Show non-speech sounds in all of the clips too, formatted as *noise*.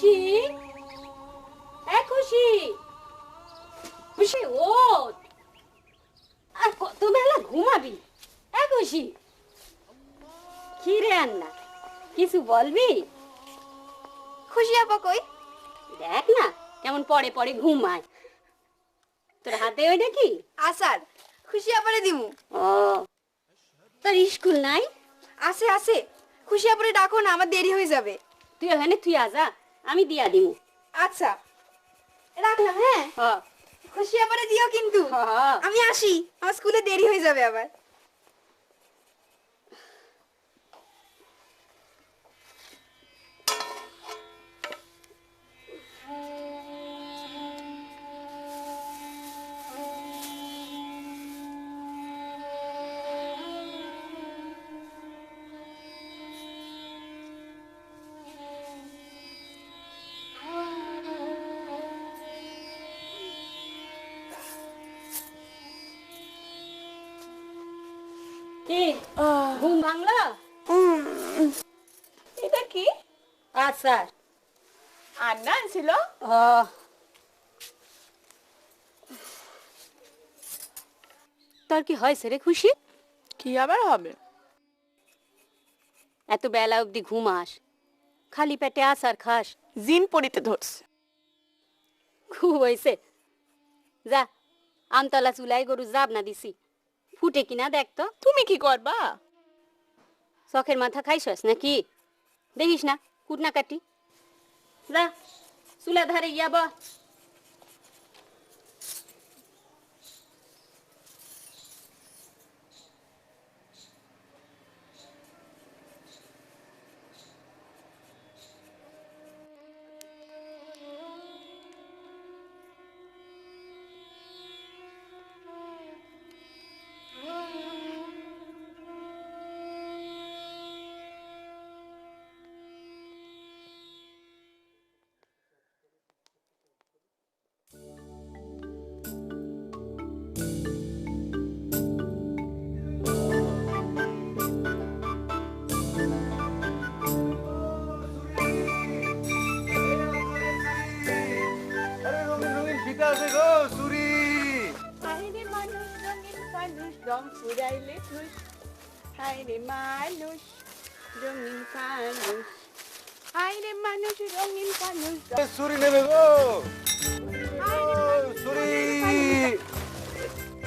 খুশি এ খুশি খুশি ওঠ আর কত বেলা ঘুমাবি? এ খুশি কি রে আন্না কিছু বলবি? খুশি আপা কই? দেখ না কেমন পরে পরে ঘুমায়। তোর হাতে ওইটা কি আসার। খুশি আপারে দিমু। ও তোর স্কুল নাই? আছে আছে। খুশি আপারে ডাকো না আমার দেরি হয়ে যাবে। তুই ওখানে তুই আজা আমি দিয়া দিমু। আচ্ছা। রাখলাম হ্যাঁ? হ খুশি আবার দিও কিন্তু। আমি আসি। আমার স্কুলে দেরি হয়ে যাবে আবার। কি? ঘুম ভাঙলো? এটা কি? আচ্ছা। আন্না আনছিল তোর কি হয়েছে রে খুশি? কি আবার হবে? এত বেলা অবধি ঘুমাস খালি পেটে আস আর খাস। জিন পড়িতে ধরছে। খুব হয়েছে। যা আমতলা চুলাই গরু যাব না দিছি। ফুটে কিনা দেখ তো। তুমি কি করবা? শখের মাথা খাইছস নাকি? দেখিস না কুটনা কাটি যা চুলা ধারে ইয়া বা গো চুরি। হাইরে মানুষ রঙিন মানুষ রং ফুরাইলে খুশ। হাইরে মানুষ রঙিন মানুষ। হাইরে মানুষ রঙিন মানুষ। চুরি নেবে গো। চুরি।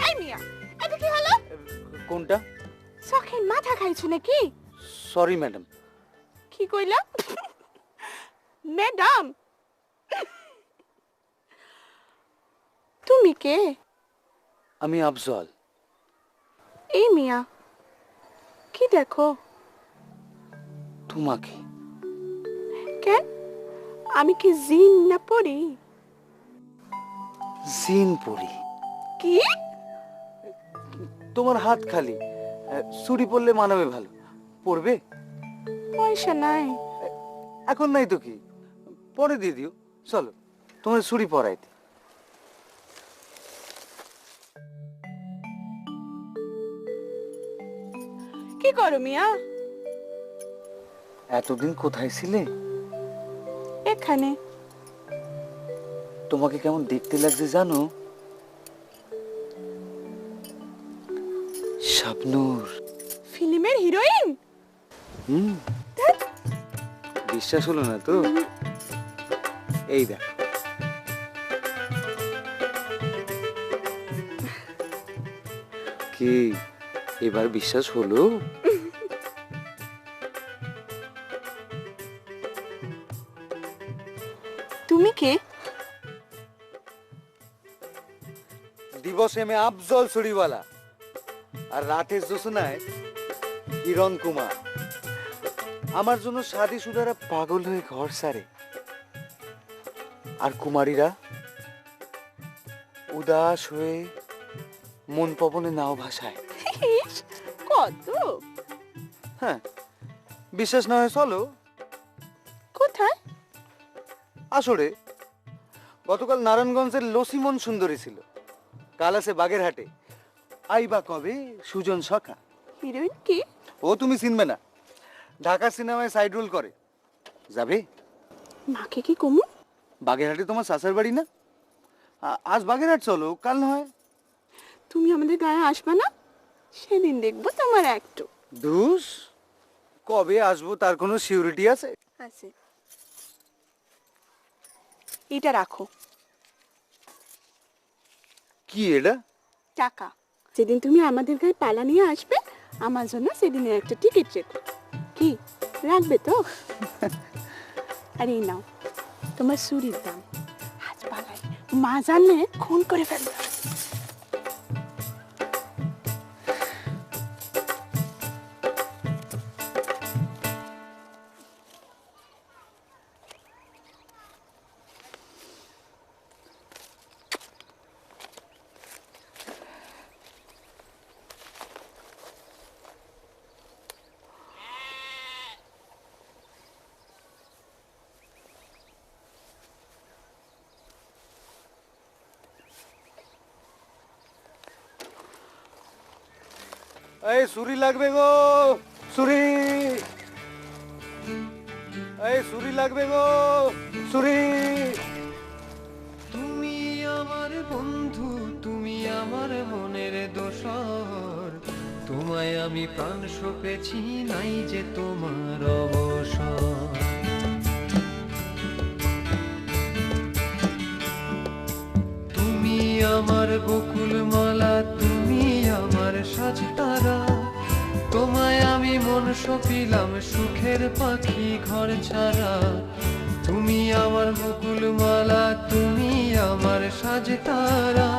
এই মিয়া এটা কি হলো? কোনটা? চখের মাথা খাইছো নাকি? সরি ম্যাডাম কি কইলা? *laughs* ম্যাডাম তুমি কে? আমি আফজল। এই মিয়া কি দেখো? তোমাকে। কেন? আমি কি জিন না পড়ি জিন পরি। কি? তোমার হাত খালি। চুরি পরলে মানাবে ভালো। পরবে? পয়সা নাই। এখন নাই তো কি? পরে দিয়ে দিও। চলো তোমার চুরি পরাইতে। করো মিয়া। এতদিন কোথায় ছিলে? এখানে। তোমাকে কেমন দেখতে লাগছে জানো? শাবনূর। ফিল্মের হিরোইন? হুম। বিশ্বাস হলো না তো? এই দেখ। কি? এবার বিশ্বাস হলো? তুমি কে? দিবসে মে আফজল ছড়িওয়ালা আর রাতের জোসনায় কিরণ কুমার। আমার জন্য সাদি সুদারা পাগল হয়ে ঘর সারে। আর কুমারীরা উদাস হয়ে মন পবনে নাও ভাসায়। কত? হ্যাঁ বিশ্বাস না হয় চলো। কোথায়? আসরে গতকাল নারায়ণগঞ্জের লসিমন সুন্দরী ছিল। কাল আছে বাগেরহাটে। আইবা কবে? সুজন সখা। হিরোইন কি? ও তুমি চিনবে না। ঢাকা সিনেমায় সাইড রোল করে। যাবে? মাকে কি কমু? বাগেরহাটে তোমার শাসার বাড়ি না? আজ বাগেরহাট চলো কাল নয়। তুমি আমাদের গায়ে আসবে না? সেদিন দেখব তোমার একটু। ধুস কবে আসব তার কোনো সিউরিটি আছে? আছে। এটা রাখো। কি এটা? টাকা। যেদিন তুমি আমাদের গায়ে পালা নিয়ে আসবে আমার জন্য সেদিনের একটা টিকিট রেখো। কি? রাখবে তো? *laughs* আর এই নাও তোমার চুরির দাম। আজ পালাই মা জানলে খুন করে ফেলবে। এই সুরি লাগবে গো সুরি এই সুরি লাগবে গো সুরি তুমি আমার বন্ধু, তুমি আমার মনের দোসর তোমায় আমি প্রাণ সপেছি, নাই যে তোমার অবসর। তুমি আমার বকুল মালা সপিলাম সুখের পাখি ঘর ছাড়া। তুমি আমার বকুল মালা তুমি আমার সাজতারা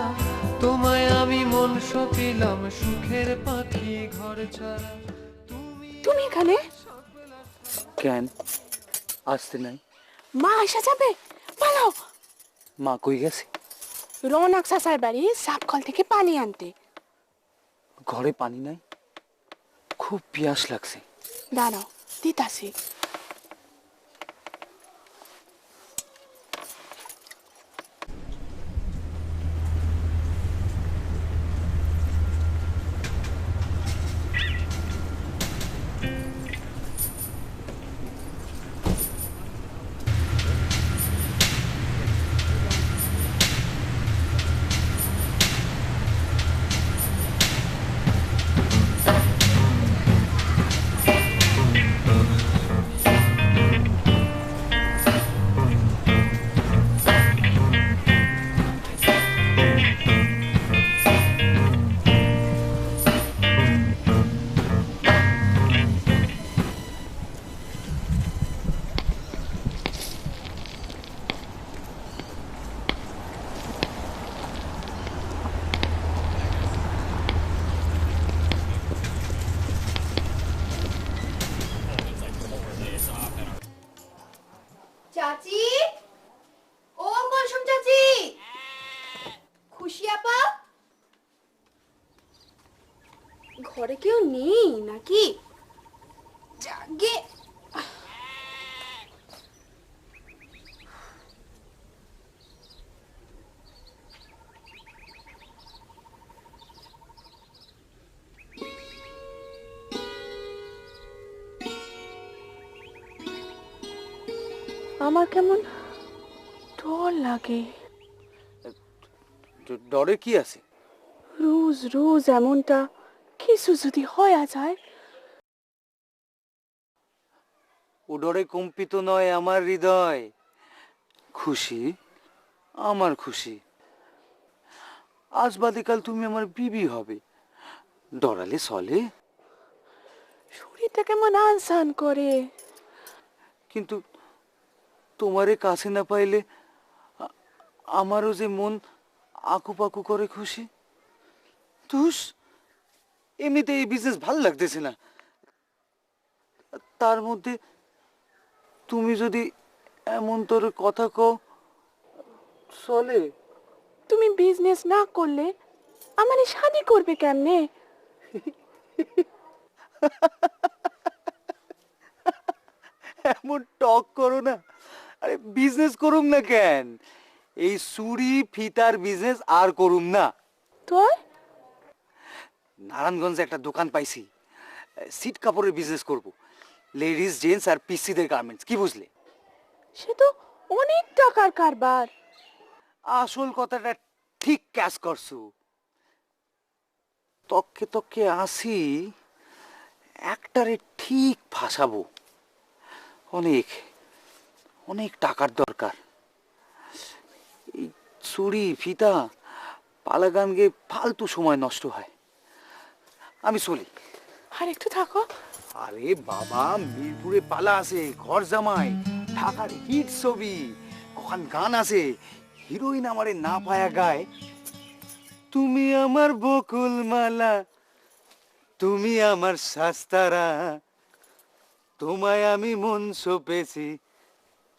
তোমায় আমি মন সপিলাম সুখের পাখি ঘর ছাড়া। তুমি তুমি এখানে? কেন? আসতে নাই। মা আসা যাবে? পালাও। মা কই গেছে? রৌনক সাসার বাড়ি সাপকল থেকে পানি আনতে। ঘরে পানি নাই? খুব পিয়াস লাগছে। দাঁড়াও দিতাছি। আমার কেমন ডর লাগে। ডরে কি আছে? রোজ রোজ এমনটা কিছু যদি হয়ে যায়। ও ডরে কম্পিত নয় আমার হৃদয়। খুশি? আমার খুশি। আজ বাদে কাল তুমি আমার বিবি হবে। ডরালে চলে? শরীরটা কেমন আনসান করে। কিন্তু তোমারে কাছে না পাইলে আমারও যে মন আকুপাকু করে খুশি। তুস এমনিতে এই বিজনেস ভালো লাগতেছে না। তার মধ্যে তুমি যদি এমন তোর কথা কও চলে। তুমি বিজনেস না করলে আমার শাদি করবে কেমনে? এমন টক করো না। আরে বিজনেস করুম না কেন? এই চুরি ফিতার বিজনেস আর করুম না। তোর? নারায়ণগঞ্জে একটা দোকান পাইছি। সিট কাপড়ের বিজনেস করব। লেডিস জেন্টস আর পিসিদের গার্মেন্টস কি বুঝলে? সে তো অনেক টাকার কারবার। আসল কথাটা ঠিক ক্যাচ করছ। তককে তককে আসি একটারে ঠিক ফাঁসাবো। অনেক। অনেক টাকার দরকার। এই চুরি ফিতা পালা গান গেয়ে ফালতু সময় নষ্ট হয়। আমি চলি। আর একটু থাকো। আরে বাবা মিরপুরে পালা আছে ঘর জামাই ঢাকার হিট ছবি ওখান গান আছে হিরোইন আমারে না পায়া গায়। তুমি আমার বকুল মালা তুমি আমার শাস্তারা তোমায় আমি মন সপেছি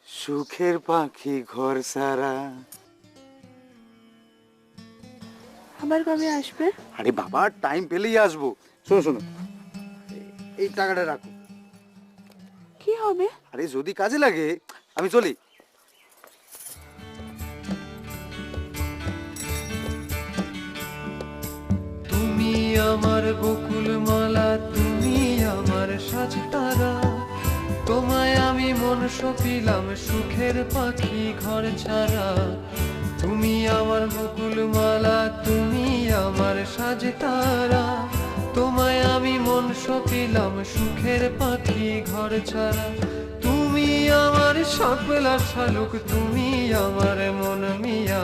সুখের পাখি ঘর সারা। আবার কবে আসবে? আরে বাবা টাইম পেলেই আসব। শোনো শোনো। এই টাকাটা রাখো। কি হবে? আরে যদি কাজে লাগে আমি চলি। তুমি আমার বকুল মালা তুমি আমার সাজতারা। তোমায় আমি মন সপিলাম, সুখের পাখি ঘর ছাড়া। তুমি আমার মুকুল মালা, তুমি আমার সাজতারা তোমায় আমি মন সপিলাম, সুখের পাখি ঘর ছাড়া। তুমি আমার সকলা শালুক, তুমি আমার মন মিয়া।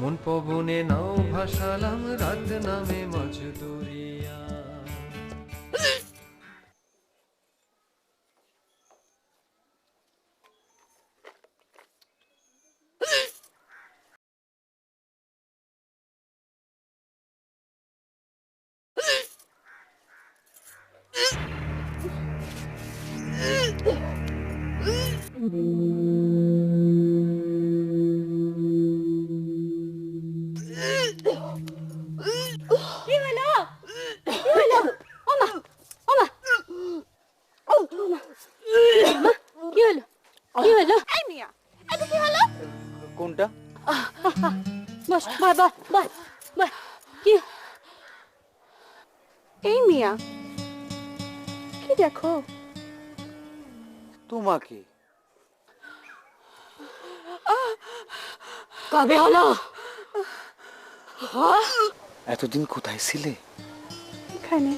মন পবনে নাও ভাসালাম, রাত নামে মাছ কোনটা বস বস বস বস বস কি এই মিয়া কি দেখো তোমাকে কবে হলো? এতদিন কোথায় ছিলে? এখানে।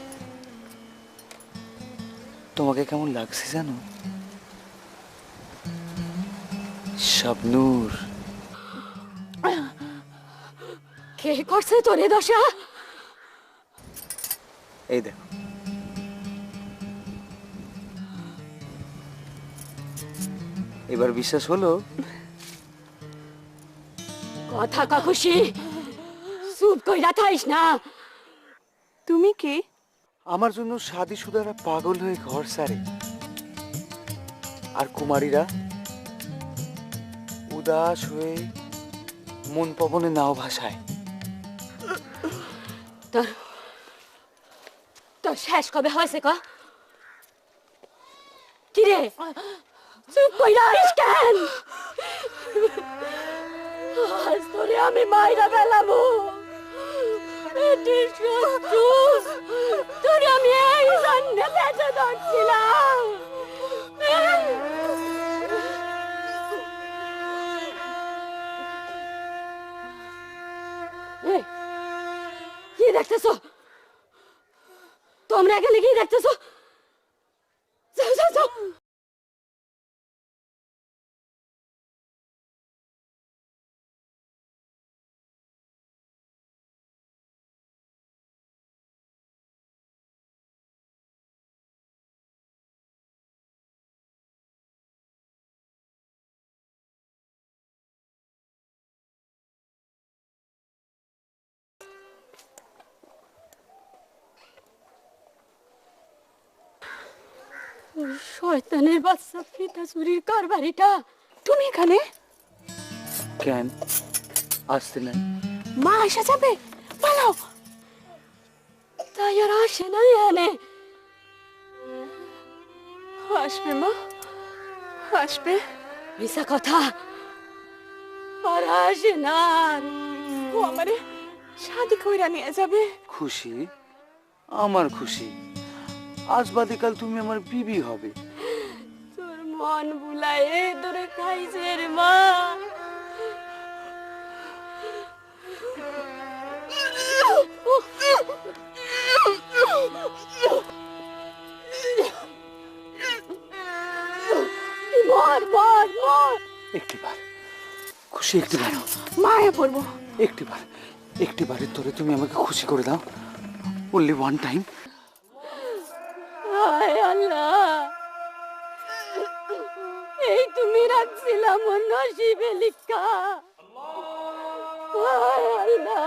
তোমাকে কেমন লাগছে জানো? শাবনূর। কে করছে তোরে দশা? এই দেখো। এবার বিশ্বাস হলো কথা কা খুশি। চুপ কইরা থাইস না। তুমি কে? আমার জন্য সাদি সুদারা পাগল হয়ে ঘর সারে। আর কুমারীরা উদাস হয়ে মন পবনে নাও ভাসায়। তোর তোর শেষ কবে হয়েছে ক কিরে? চুপ কইরা আইস কেন? আজ তোরে আমি মাইরা ফেলামু এটি সত্য তোরে আমি এই জন্য বেঁচে ধরছিলাম। কি দেখতেছো? তোমরা এখানে কি দেখতেছো? শয়তানের বাচ্চা ফিতা চুরির কারবারিটা। তুমি এখানে? কেন? আসতে নাই। মা আসা যাবে? পালাও। তাই আর আসে না এনে আসবে মা। আসবে। মিশা কথা। আর আসে না। ও আমারে শাদি কইরা নিয়ে যাবে। খুশি? আমার খুশি। আজ বাদে কাল তুমি আমার বিবি হবে। মন বুলায়ে তোরে খাইছে রে মা। মর মর মর। একটিবার খুশি একটিবার। মায়া পড়ব। একটিবার একটিবারের তোরে তুমি আমাকে খুশি করে দাও। অনলি ওয়ান টাইম হায় আল্লাহ। এই তুমি রাখছিলাম নসিবে লিখা। আল্লাহ।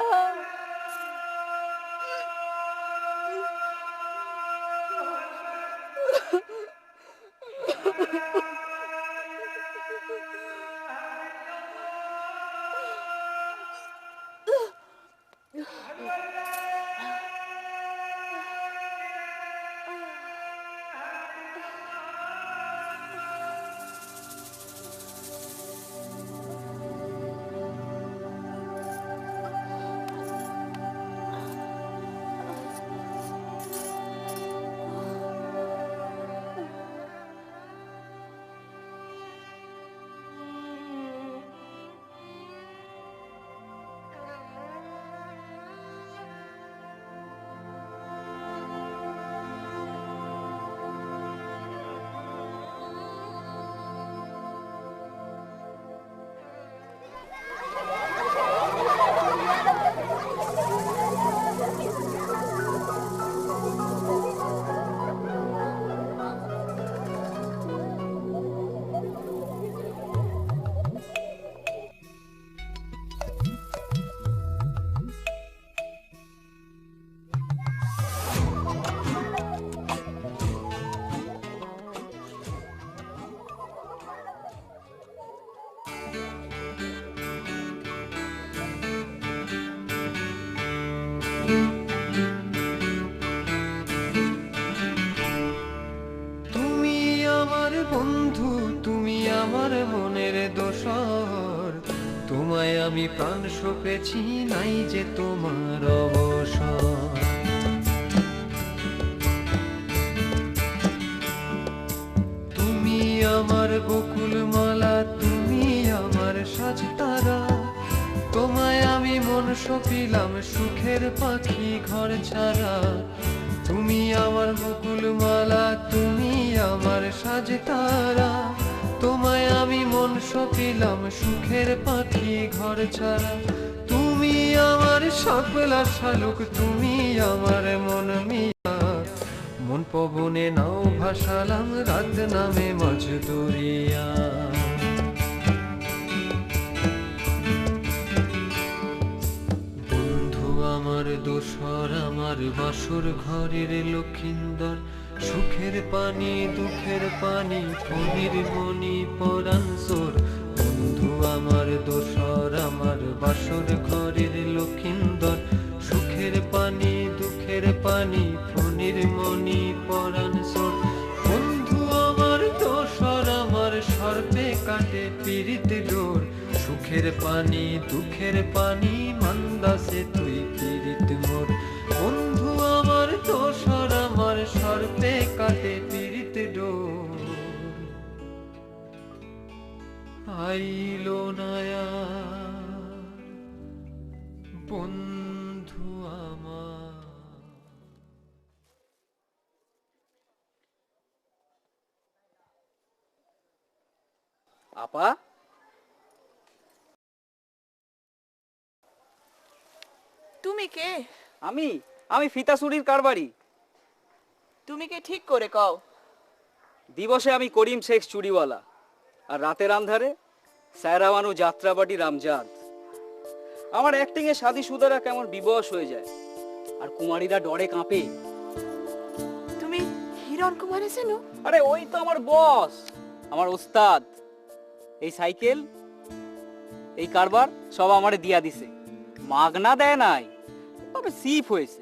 সপেছি নাই যে তোমার অবসর। তুমি আমার বকুল মালা, তুমি আমার সাজতারা। তোমায় আমি মন সপিলাম সুখের পাখি ঘর ছাড়া। তুমি আমার বকুল মালা, তুমি আমার সাজতারা। তোমায় আমি মন সপিলাম সুখের পাখি ঘর ছাড়া। আমার সকলা শালুক তুমি আমার মন মিয়া। মন পবনে নাও ভাসালাম রাত নামে মাঝ দরিয়া বন্ধু আমার দোসর, আমার বাসর ঘরের লক্ষিন্দর, সুখের পানি, দুঃখের পানি ফণির মণি পরাঞ্চর বন্ধু আমার দোসর, আমার বাসর ঘরের পানি, দুঃখের পানি মান্দাসে তুই পিরিত মোর বন্ধু, আমার দোসর আমার সর্পে কাটে পিরিত ডোর। আইলো নায়া, বন্ধু আমার। আপা? তুমি কে? আমি আমি ফিতাসুরির কারবারি। তুমি কে ঠিক করে কও? দিবসে আমি করিম শেখ চুরিওয়ালা আর রাতের আন্ধারে সায়রাবানু যাত্রাবাটি রামজাদ আমার অ্যাক্টিং এ শাদি সুদারা কেমন বিবশ হয়ে যায় আর কুমারীরা ডরে কাঁপে। তুমি হিরণ কুমার এসেনো আরে ওই তো আমার বস আমার ওস্তাদ। এই সাইকেল এই কারবার সব আমারে দিয়া দিছে। মাগনা দেয় নাই। তবে সিপ হয়েছে।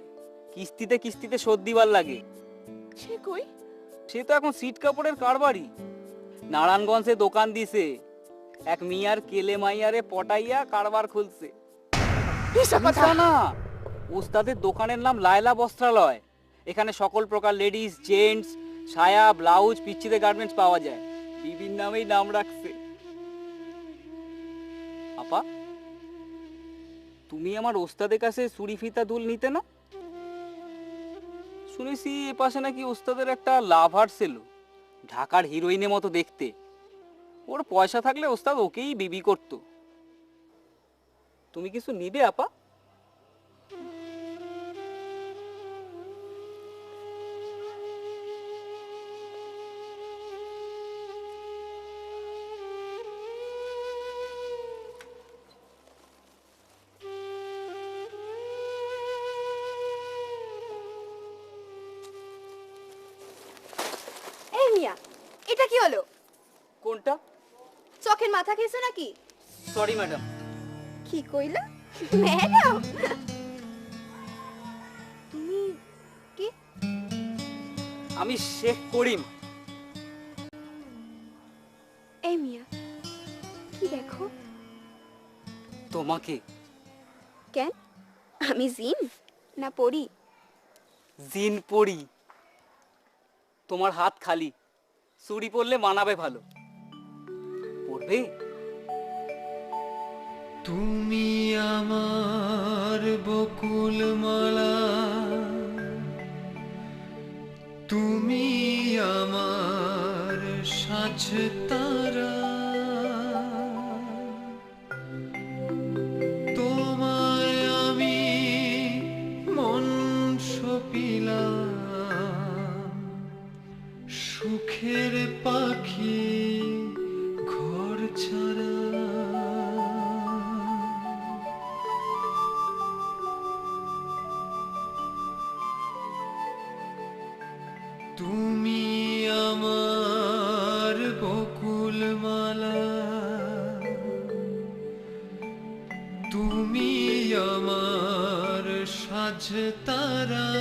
কিস্তিতে কিস্তিতে শোধ দিবার লাগে। সে কই? সে তো এখন সিট কাপড়ের কারবারই নারায়ণগঞ্জে দোকান দিছে। এক মিয়ার কেলে মাইয়ারে পটাইয়া কারবার খুলছে। না উস্তাদের দোকানের নাম লায়লা বস্ত্রালয়। এখানে সকল প্রকার লেডিস জেন্টস সায়া ব্লাউজ পিচ্ছিতে গার্মেন্টস পাওয়া যায়। বিবির নামেই নাম রাখছে। আপা তুমি আমার ওস্তাদের কাছে চুরি ফিতা দুল নিতে না? শুনেছি এ পাশে নাকি ওস্তাদের একটা লাভার ছিল, ঢাকার হিরোইনের মতো দেখতে। ওর পয়সা থাকলে ওস্তাদ ওকেই বিবি করত। তুমি কিছু নিবে, আপা? মাথা খেয়েছো নাকি? সরি ম্যাডাম কি কইলা? ম্যাডাম! তুমি কি? আমি শেখ করিম। এই মিয়া কি দেখো? তোমাকে? কেন? আমি জিন না পড়ি জিন পড়ি তোমার হাত খালি। চুরি পরলে মানাবে ভালো। পড়বে তুমি আমার বকুল মালা, তুমি আমার সাজ তারা। তোমায় আমি মন সপিলাম, সুখের পাখি সাজ তারা